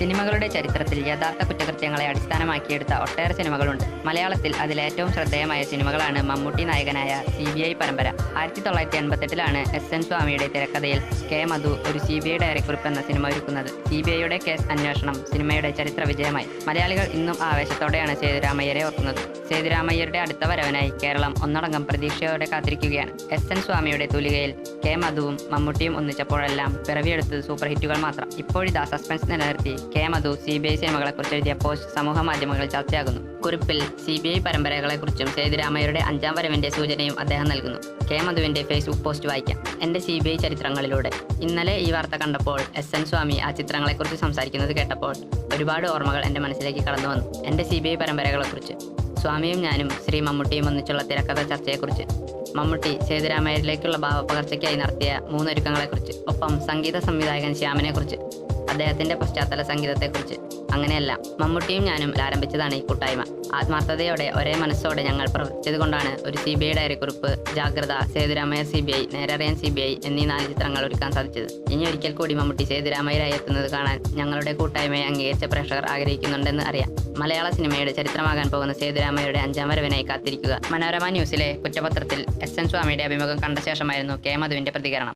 സിനിമകളുടെ ചരിത്രത്തിൽ യഥാർത്ഥ കുറ്റകൃത്യങ്ങളെ അടിസ്ഥാനമാക്കിയെടുത്ത ഒട്ടേറെ സിനിമകളുണ്ട്. മലയാളത്തിൽ അതിലേറ്റവും ശ്രദ്ധേയമായ സിനിമകളാണ് മമ്മൂട്ടി നായകനായ സി ബി ഐ പരമ്പര. ആയിരത്തി തൊള്ളായിരത്തി എൺപത്തെട്ടിലാണ് എസ് എൻ സ്വാമിയുടെ തിരക്കഥയിൽ കെ മധു ഒരു സി ബി ഐ ഡയറിക്കുറിപ്പ് എന്ന സിനിമ ഒരുക്കുന്നത്. സി ബി ഐയുടെ കേസ് അന്വേഷണം സിനിമയുടെ ചരിത്ര വിജയമായി. മലയാളികൾ ഇന്നും ആവേശത്തോടെയാണ് സേതുരാമയ്യരെ ഓർക്കുന്നത്. സേതുരാമയ്യരുടെ അടുത്ത വരവനായി കേരളം ഒന്നടങ്കം പ്രതീക്ഷയോടെ കാത്തിരിക്കുകയാണ്. എസ് എൻ സ്വാമിയുടെ തൂലികയിൽ കെ മധുവും മമ്മൂട്ടിയും ഒന്നിച്ചപ്പോഴെല്ലാം പിറവിയെടുത്തത് സൂപ്പർ ഹിറ്റുകൾ മാത്രം. ഇപ്പോഴിതാ സസ്പെൻസ് നിലനിർത്തി. K Madhu C B I സിനിമകളെക്കുറിച്ച് എഴുതിയ പോസ്റ്റ് സമൂഹ മാധ്യമങ്ങളിൽ ചർച്ചയാകുന്നു. കുറിപ്പിൽ സി ബി ഐ പരമ്പരകളെക്കുറിച്ചും സേതുരാമയുടെ അഞ്ചാം വരവിന്റെ സൂചനയും അദ്ദേഹം നൽകുന്നു. കെ മധുവിന്റെ ഫേസ്ബുക്ക് പോസ്റ്റ് വായിക്കാം. എന്റെ സി ബി ഐ ചരിത്രങ്ങളിലൂടെ. ഇന്നലെ ഈ വാർത്ത കണ്ടപ്പോൾ എസ് എൻ സ്വാമി ആ ചിത്രങ്ങളെക്കുറിച്ച് സംസാരിക്കുന്നത് കേട്ടപ്പോൾ ഒരുപാട് ഓർമ്മകൾ എന്റെ മനസ്സിലേക്ക് കടന്നു വന്നു. എന്റെ സി ബി ഐ സ്വാമിയും ഞാനും ശ്രീ മമ്മൂട്ടിയും ഒന്നിച്ചുള്ള തിരക്കഥ ചർച്ചയെക്കുറിച്ച് മമ്മൂട്ടി സേതുരാമയ്യരിലേക്കുള്ള ഭാവപകർച്ചയ്ക്കായി നടത്തിയ മൂന്നൊരുക്കങ്ങളെക്കുറിച്ച് ഒപ്പം സംഗീത സംവിധായകൻ ശ്യാമിനെക്കുറിച്ച് അദ്ദേഹത്തിന്റെ പശ്ചാത്തല സംഗീതത്തെക്കുറിച്ച്. അങ്ങനെയല്ല മമ്മൂട്ടിയും ഞാനും ആരംഭിച്ചതാണ് ഈ കൂട്ടായ്മ. ആത്മാർത്ഥതയോടെ ഒരേ മനസ്സോടെ ഞങ്ങൾ പ്രവർത്തിച്ചത് കൊണ്ടാണ് ഒരു സി ബി ഐ ഡയറി കുറിപ്പ് Jagratha Sethuramayya C B I Nerariyan C B I എന്നീ നാല് ചിത്രങ്ങൾ ഒരുക്കാൻ സാധിച്ചത്. ഇനി ഒരിക്കൽ കൂടി മമ്മൂട്ടി സേതുരാമയ്യരായി എത്തുന്നത് കാണാൻ ഞങ്ങളുടെ കൂട്ടായ്മയെ അംഗീകരിച്ച പ്രേക്ഷകർ ആഗ്രഹിക്കുന്നുണ്ടെന്ന് അറിയാം. മലയാള സിനിമയുടെ ചരിത്രമാകാൻ പോകുന്ന സേതുരാമയ്യയുടെ അഞ്ചാം വരവിനായി കാത്തിരിക്കുക. മനോരമ ന്യൂസിലെ കുറ്റപത്രത്തിൽ എസ് എൻ സ്വാമിയുടെ അഭിമുഖം കണ്ട ശേഷമായിരുന്നു കെ മധുവിന്റെ പ്രതികരണം.